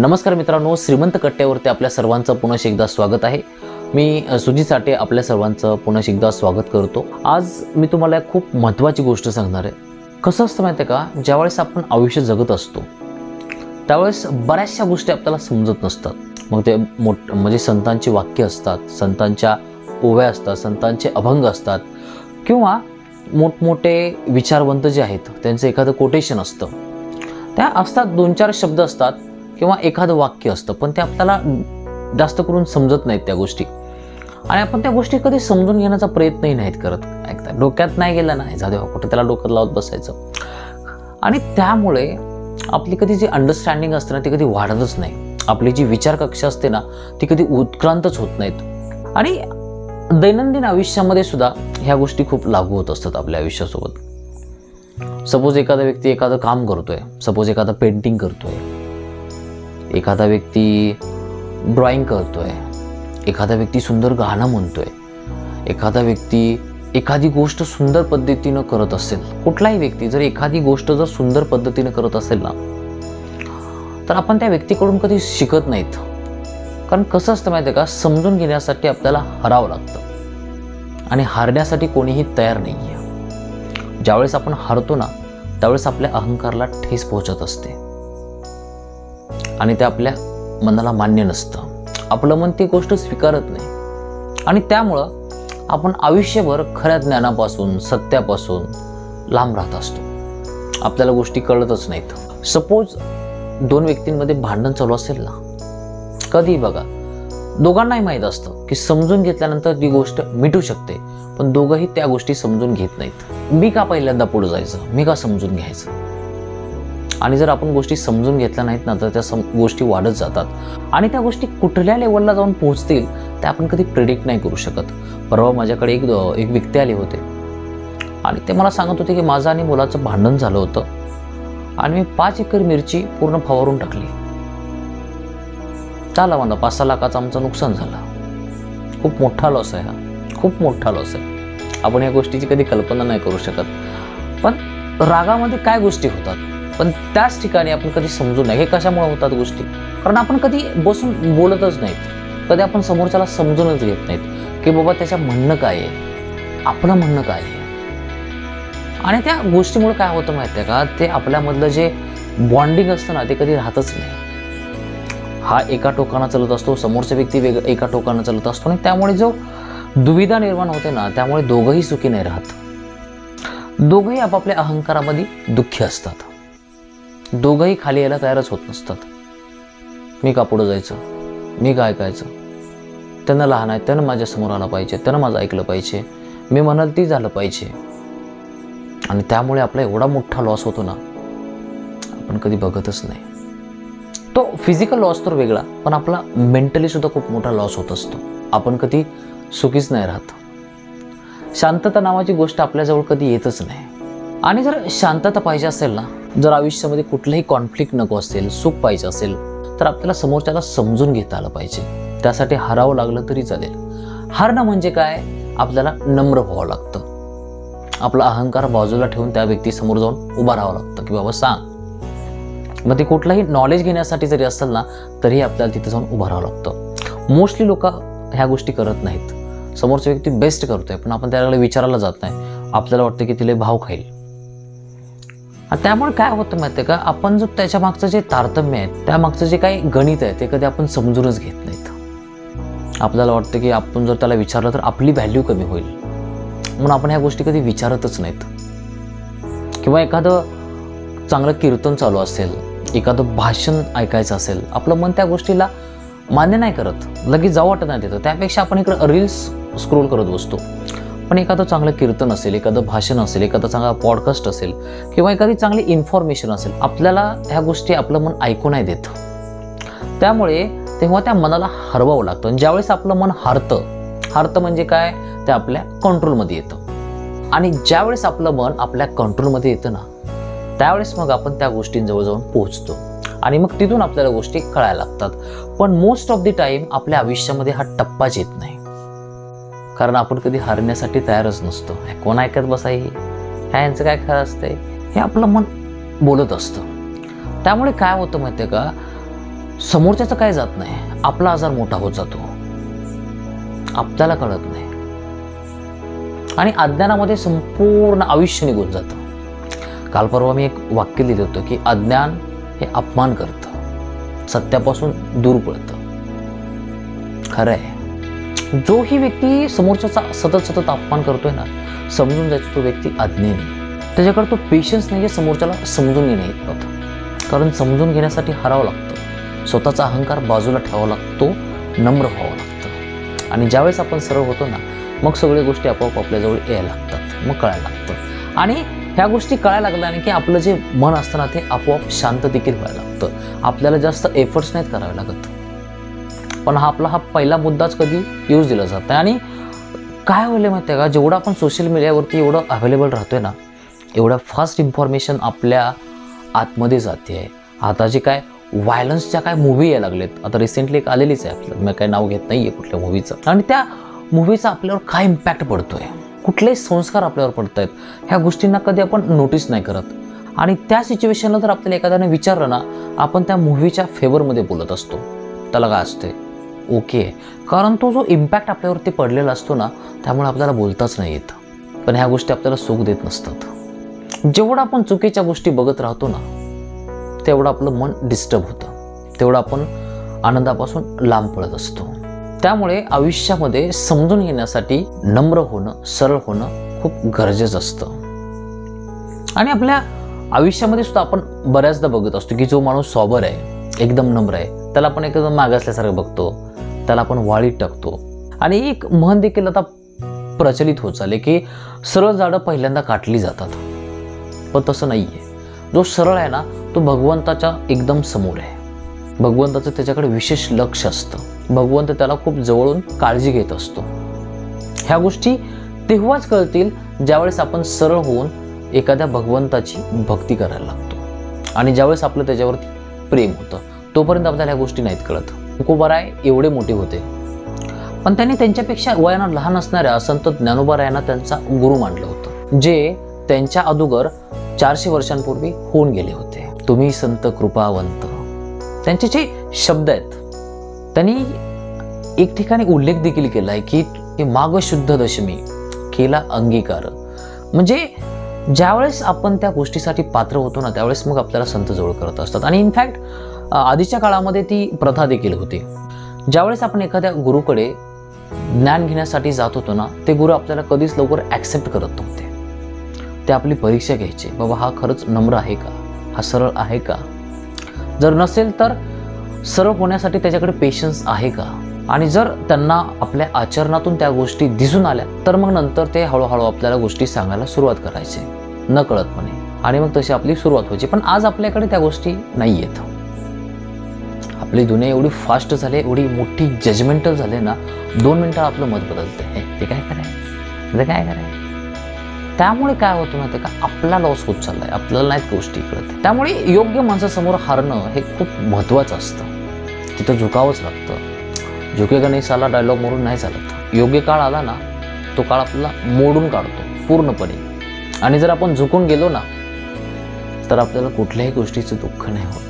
नमस्कार मित्रांनो श्रीमंत कट्ट्यावरती आपल्या सर्वांचं पुन्हा एकदा स्वागत आहे. मी अ, सुजित साठे आपल्या सर्वांचं पुन्हा एकदा स्वागत करतो. आज मी तुम्हाला खूप महत्त्वाची गोष्ट सांगणार आहे. कसं असतं माहिती आहे का? ज्यावेळेस आपण आयुष्य जगत असतो त्यावेळेस बऱ्याचशा गोष्टी आपल्याला समजत नसतात. मग ते मोठ म्हणजे संतांची वाक्य असतात संतांच्या ओव्या असतात संतांचे अभंग असतात किंवा मोठमोठे विचारवंत जे आहेत त्यांचं एखादं कोटेशन असतं. त्या असतात दोन चार शब्द असतात किंवा एखादं वाक्य असतं पण ते आपल्याला जास्त करून समजत नाहीत त्या गोष्टी. आणि आपण त्या गोष्टी कधी समजून घेण्याचा प्रयत्नही नाहीत करत. ऐकता डोक्यात नाही गेलं नाही जाऊ कुठे त्याला डोक्यात लावत बसायचं. आणि त्यामुळे आपली कधी जी अंडरस्टँडिंग असते ना ती कधी वाढतच नाही. आपली जी विचार कक्षा असते ना ती कधी उत्क्रांतच होत नाहीत. आणि दैनंदिन आयुष्यामध्ये सुद्धा ह्या गोष्टी खूप लागू होत असतात आपल्या आयुष्यासोबत. सपोज एखादा व्यक्ती एखादं काम करतोय सपोज एखादा पेंटिंग करतोय एखादा व्यक्ती ड्रॉइंग आहे एखादा व्यक्ती सुंदर गाणं आहे एखादा व्यक्ती एखादी गोष्ट सुंदर पद्धतीनं करत असेल कुठलाही व्यक्ती जर एखादी गोष्ट जर सुंदर पद्धतीनं करत असेल ना तर आपण त्या व्यक्तीकडून कधी शिकत नाहीत. कारण कसं असतं माहिती आहे का? समजून घेण्यासाठी आपल्याला हरावं लागतं. आणि हारण्यासाठी कोणीही तयार नाही आहे ज्यावेळेस आपण हारतो ना त्यावेळेस आपल्या अहंकारला ठेस पोहोचत असते. आणि ते आपल्या मनाला मान्य नसतं. आपलं मन ती गोष्ट स्वीकारत नाही. आणि त्यामुळं आपण आयुष्यभर खऱ्या ज्ञानापासून सत्यापासून लांब राहत असतो. आपल्याला गोष्टी कळतच नाहीत. सपोज दोन व्यक्तींमध्ये भांडण चालू असेल ना? कधी बघा. दोघांनाही माहीत असतं की समजून घेतल्यानंतर ती गोष्ट मिटू शकते पण दोघंही त्या गोष्टी समजून घेत नाहीत. मी का पहिल्यांदा पुढे जायचं? मी का समजून घ्यायचं? आणि जर आपण गोष्टी समजून घेतल्या नाहीत ना तर त्या सम गोष्टी वाढत जातात. आणि त्या गोष्टी कुठल्या लेवलला जाऊन पोहोचतील त्या आपण कधी प्रिडिक्ट नाही करू शकत. परवा माझ्याकडे एक एक व्यक्ती आले होते. आणि ते मला सांगत होते की माझं आणि मुलाचं भांडण झालं होतं. आणि मी पाच एकर मिरची पूर्ण फवारून टाकली. चाला म्हणलं पाच सहा लाखाचं आमचं नुकसान झालं. खूप मोठा लॉस आहे हा. खूप मोठा लॉस आहे. आपण या गोष्टीची कधी कल्पना नाही करू शकत. पण रागामध्ये काय गोष्टी होतात? पण त्याच ठिकाणी आपण कधी समजून नाही हे कशामुळे होतात गोष्टी? कारण आपण कधी बसून बोलतच नाहीत. कधी आपण समोरच्याला समजूनच घेत नाहीत की बाबा त्याच्या म्हणणं काय आहे? आपलं म्हणणं काय आहे? आणि त्या गोष्टीमुळे काय होतं माहिती आहे का? ते आपल्यामधलं जे बॉन्डिंग असतं ना ते कधी राहतच नाही. हा एका टोकानं चालत असतो समोरचा व्यक्ती वेग एका टोकानं चालत असतो आणि त्यामुळे जो दुविधा निर्माण होते ना त्यामुळे दोघंही सुखी नाही राहत. दोघंही आपापल्या अहंकारामध्ये दुःखी असतात. दोघंही खाली यायला तयारच होत नसतात. मी का पुढं जायचं? मी काय ऐकायचं? त्यांना लहान आहे त्यानं माझ्यासमोर आलं पाहिजे त्यानं माझं ऐकलं पाहिजे. मी म्हणाल ती झालं पाहिजे. आणि त्यामुळे आपला एवढा मोठा लॉस होतो ना आपण कधी बघतच नाही. तो फिजिकल लॉस तर वेगळा पण आपला मेंटलीसुद्धा खूप मोठा लॉस होत असतो. आपण कधी सुखीच नाही राहत. शांतता नावाची गोष्ट आपल्याजवळ कधी येतच नाही. आणि जर शांतता पाहिजे असेल ना जर आयुष्यामध्ये कुठलंही कॉन्फ्लिक्ट नको असेल सुख पाहिजे असेल तर आपल्याला समोरच्याला समजून घेता आलं पाहिजे. त्यासाठी हरावं लागलं तरी चालेल. हारणं म्हणजे काय? आपल्याला नम्र व्हावं लागतं. आपला अहंकार बाजूला ठेवून त्या व्यक्तीसमोर जाऊन उभा राहावं लागतं की बाबा सांग. मग ते कुठलंही नॉलेज घेण्यासाठी जरी असेल ना तरी आपल्याला तिथे जाऊन उभं राहावं लागतं. मोस्टली लोक ह्या गोष्टी करत नाहीत. समोरचा व्यक्ती बेस्ट करतोय पण आपण त्याला विचारायला जात नाही. आपल्याला वाटतं की तिला भाव खाईल त्यामुळे काय होतं माहिती आहे का? आपण जो त्याच्या मागचं जे तारतम्य आहे त्या मागचं जे काही गणित आहे ते कधी आपण समजूनच घेत नाहीत. आपल्याला वाटतं की आपण जर त्याला विचारलं तर आपली व्हॅल्यू कमी होईल. म्हणून आपण ह्या गोष्टी कधी विचारतच नाहीत. किंवा एखादं चांगलं कीर्तन चालू असेल एखादं भाषण ऐकायचं असेल आपलं मन त्या गोष्टीला मान्य नाही करत. लगेच जाऊ वाटत नाही देतं त्यापेक्षा आपण इकडं रील्स स्क्रोल करत बसतो. पण एखादं चांगलं कीर्तन असेल एखादं भाषण असेल एखादा चांगला पॉडकास्ट असेल किंवा एखादी चांगली इन्फॉर्मेशन असेल आपल्याला ह्या गोष्टी आपलं मन ऐकू नाही देत. त्यामुळे तेव्हा त्या मनाला हरवावं लागतं आणि ज्यावेळेस आपलं मन हारतं हारतं म्हणजे काय? ते आपल्या कंट्रोलमध्ये येतं. आणि ज्यावेळेस आपलं मन आपल्या कंट्रोलमध्ये येतं ना त्यावेळेस मग आपण त्या गोष्टींजवळ जाऊन पोहोचतो. आणि मग तिथून आपल्याला गोष्टी कळायला लागतात. पण मोस्ट ऑफ द टाईम आपल्या आयुष्यामध्ये हा टप्पाच येत नाही. कारण आपण कधी हरण्यासाठी तयारच नसतो. कोण ऐकत बसाय ह्या यांचं काय खरं असतंय हे आपलं मन बोलत असतं. त्यामुळे काय होतं माहिती आहे का? समोरच्याचं काय जात नाही. आपला आजार मोठा होत जातो. आपल्याला कळत नाही. आणि अज्ञानामध्ये संपूर्ण आयुष्य निघून जातं. काल परवा मी एक वाक्य लिहिलं होतं की अज्ञान हे अपमान करतं. सत्यापासून दूर पडतं खरं आहे. जो ही व्यक्ती समोरच्याचा सतत सतत अपमान करतोय ना समजून जायचं तो व्यक्ती अज्ञानी त्याच्याकडे तो पेशन्स नाही आहे समोरच्याला समजून घेणे नव्हतं कारण समजून घेण्यासाठी हरावं लागतं. स्वतःचा अहंकार बाजूला ठेवावा लागतो नम्र व्हावं लागतं. आणि ज्यावेळेस आपण सरळ होतो ना मग सगळ्या गोष्टी आपोआप आपल्याजवळ यायला लागतात मग कळायला लागतं. आणि ह्या गोष्टी कळायला लागल्याने की आपलं जे मन असतं ना ते आपोआप शांत देखील व्हायला लागतं. आपल्याला जास्त एफर्ट्स नाहीत करावे लागत. पण हा आपला हा पहिला मुद्दाच कधी यूज दिला जात नाही. आणि काय होईल माहिती आहे का? जेवढं आपण सोशल मीडियावरती एवढं अवेलेबल राहतो आहे ना एवढ्या फास्ट इन्फॉर्मेशन आपल्या आतमध्ये जाते आहे. आता जे काय व्हायलन्सच्या काय मूवी यायला लागलेत. आता रिसेंटली एक आलेलीच आहे आपल्याला मी काय नाव घेत नाही आहे कुठल्या मूवीचं आणि त्या मूवीचा आपल्यावर काय इम्पॅक्ट पडतो आहे कुठलेही संस्कार आपल्यावर पडत आहेत ह्या गोष्टींना कधी आपण नोटीस नाही करत. आणि त्या सिच्युएशनला जर आपल्याला एखाद्याने विचारलं ना आपण त्या मूवीच्या फेवरमध्ये बोलत असतो. त्याला काय असते ओके कारण तो जो इम्पॅक्ट आपल्यावरती पडलेला असतो ना त्यामुळे आपल्याला बोलताच नाही येत. पण ह्या गोष्टी आपल्याला सुख देत नसतात. जेवढं आपण चुकीच्या गोष्टी बघत राहतो ना तेवढं आपलं मन डिस्टर्ब होतं. तेवढं आपण आनंदापासून लांब पडत असतो. त्यामुळे आयुष्यामध्ये समजून घेण्यासाठी नम्र होणं सरळ होणं खूप गरजेचं असतं. आणि आपल्या आयुष्यामध्ये सुद्धा आपण बऱ्याचदा बघत असतो की जो माणूस सॉबर आहे एकदम नम्र आहे त्याला आपण एकदम मागासल्यासारखं बघतो. त्याला आपण वाळीत टाकतो. आणि एक म्हण देखील आता प्रचलित होत चालले की सरळ झाडं पहिल्यांदा काटली जातात. पण तसं नाही आहे जो सरळ आहे ना तो भगवंताच्या एकदम समोर आहे. भगवंताचं त्याच्याकडे विशेष लक्ष असतं. भगवंत त्याला खूप जवळून काळजी घेत असतो. ह्या गोष्टी तेव्हाच कळतील ज्यावेळेस आपण सरळ होऊन एखाद्या भगवंताची भक्ती करायला लागतो. आणि ज्यावेळेस आपलं त्याच्यावरती प्रेम होतं. तोपर्यंत आपल्याला ह्या गोष्टी नाहीत कळत. तुकोबाराय एवढे मोठे होते. पण त्यांनी त्यांच्यापेक्षा वयानं लहान असणाऱ्या संत ज्ञानोबारायांना त्यांचा गुरु मानलं होतं जे त्यांच्या अगोदर चारशे वर्षांपूर्वी होऊन गेले होते. तुम्ही संत कृपावंत. त्यांचे जे शब्द आहेत त्यांनी एक ठिकाणी उल्लेख देखील केला आहे की माग शुद्ध दशमी केला अंगीकार. म्हणजे ज्यावेळेस आपण त्या गोष्टीसाठी पात्र होतो ना त्यावेळेस मग आपल्याला संत जवळ करत असतात. आणि इनफॅक्ट आधीच्या काळामध्ये ती प्रथा देखील होती. ज्यावेळेस आपण एखाद्या गुरुकडे ज्ञान घेण्यासाठी जात होतो ना ते गुरु आपल्याला कधीच लवकर ॲक्सेप्ट करत नव्हते. ते आपली परीक्षा घ्यायचे बाबा हा खरंच नम्र आहे का? हा सरळ आहे का? जर नसेल तर सरळ होण्यासाठी त्याच्याकडे पेशन्स आहे का? आणि जर त्यांना आपल्या आचरणातून त्या गोष्टी दिसून आल्या तर मग नंतर ते हळूहळू आपल्याला गोष्टी सांगायला सुरुवात करायचे नकळतपणे. आणि मग तशी आपली सुरुवात व्हायची. पण आज आपल्याकडे त्या गोष्टी नाही आहेत आपली दुनिया एवढी फास्ट झाली एवढी मोठी जजमेंटल झाले ना दोन मिनटं आपलं मत बदलतं. ते काय करायचं ते काय करायचं त्यामुळे काय होतं माहिती का? आपला लॉस होत चाललाय. आपल्याला नाहीत गोष्टी कळत? त्यामुळे योग्य माणसासमोर हारणं हे खूप महत्त्वाचं असतं. तिथं झुकावंच लागतं. झुकेगा नाही साला डायलॉग मोडून नाही चालत. योग्य काळ आला ना तो काळ आपला मोडून काढतो पूर्णपणे. आणि जर आपण झुकून गेलो ना तर आपल्याला कुठल्याही गोष्टीचं दुःख नाही होत.